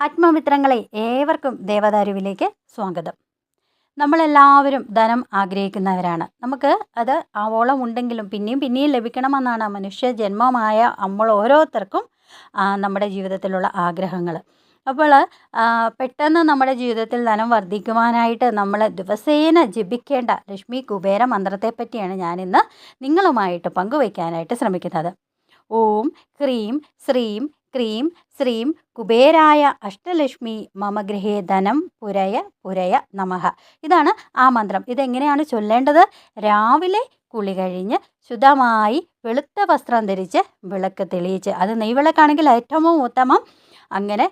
ആത്മമിത്രങ്ങളെ ഏവർക്കും ദേവദാരുവിലേക്ക് സ്വാഗതം. നമ്മളെല്ലാവരും ധനം ആഗ്രഹിക്കുന്നവരാണ്. നമുക്ക് അത് ആവോളം ഉണ്ടെങ്കിലും പിന്നെയും പിന്നെയും ലഭിക്കണമെന്നാണ് മനുഷ്യ ജന്മമായ നമ്മൾ ഓരോരുത്തർക്കും നമ്മുടെ ജീവിതത്തിലുള്ള ആഗ്രഹങ്ങൾ അപ്പോൾ പെട്ടെന്ന് നമ്മുടെ ജീവിതത്തിൽ ധനം വർദ്ധിക്കുവാനായിട്ട് നമ്മൾ ദിവസേന ജപിക്കേണ്ട ലക്ഷ്മി കുബേര മന്ത്രത്തെ പറ്റിയാണ് ഞാനിന്ന് നിങ്ങളുമായിട്ട് പങ്കുവയ്ക്കാനായിട്ട് ശ്രമിക്കുന്നത്. ഓം ക്രീം ശ്രീം ക്രീം ശ്രീം കുബേരായ അഷ്ടലക്ഷ്മി മമ ഗൃഹേ ധനം പുരയ പുരയ നമഹ ഇതാണ് ആ മന്ത്രം. ഇതെങ്ങനെയാണ് ചൊല്ലേണ്ടത്? രാവിലെ കുളി കഴിഞ്ഞ് ശുദ്ധമായി വെളുത്ത വസ്ത്രം ധരിച്ച് വിളക്ക് തെളിയിച്ച്. അത് നെയ്വിളക്കാണെങ്കിൽ ഏറ്റവും ഉത്തമം. അങ്ങനെ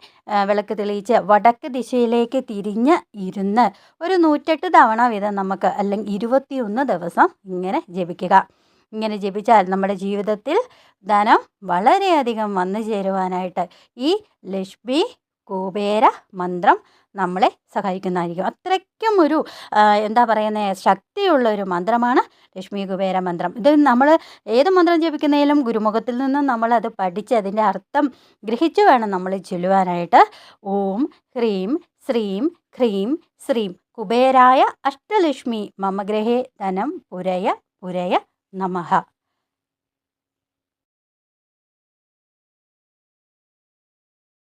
വിളക്ക് തെളിയിച്ച് വടക്ക് ദിശയിലേക്ക് തിരിഞ്ഞ് ഇരുന്ന് ഒരു നൂറ്റെട്ട് തവണ വീതം നമുക്ക് അല്ലെങ്കിൽ ഇരുപത്തിയൊന്ന് ദിവസം ഇങ്ങനെ ജപിക്കുക. ഇങ്ങനെ ജപിച്ചാൽ നമ്മുടെ ജീവിതത്തിൽ ധനം വളരെയധികം വന്നു ചേരുവാനായിട്ട് ഈ ലക്ഷ്മി കുബേര മന്ത്രം നമ്മളെ സഹായിക്കുന്നതായിരിക്കും. അത്രയ്ക്കും ഒരു എന്താ പറയുന്നത് ശക്തിയുള്ള ഒരു മന്ത്രമാണ് ലക്ഷ്മി കുബേര മന്ത്രം. ഇത് നമ്മൾ ഏത് മന്ത്രം ജപിക്കുന്നതിലും ഗുരുമുഖത്തിൽ നിന്നും നമ്മളത് പഠിച്ച് അതിന്റെ അർത്ഥം ഗ്രഹിച്ചു വേണം നമ്മൾ ചൊല്ലുവാനായിട്ട്. ഓം ഹ്രീം ശ്രീം ഹ്രീം ശ്രീം കുബേരായ അഷ്ടലക്ഷ്മി മമഗ്രഹേ ധനം പുരയ പുരയ नमः।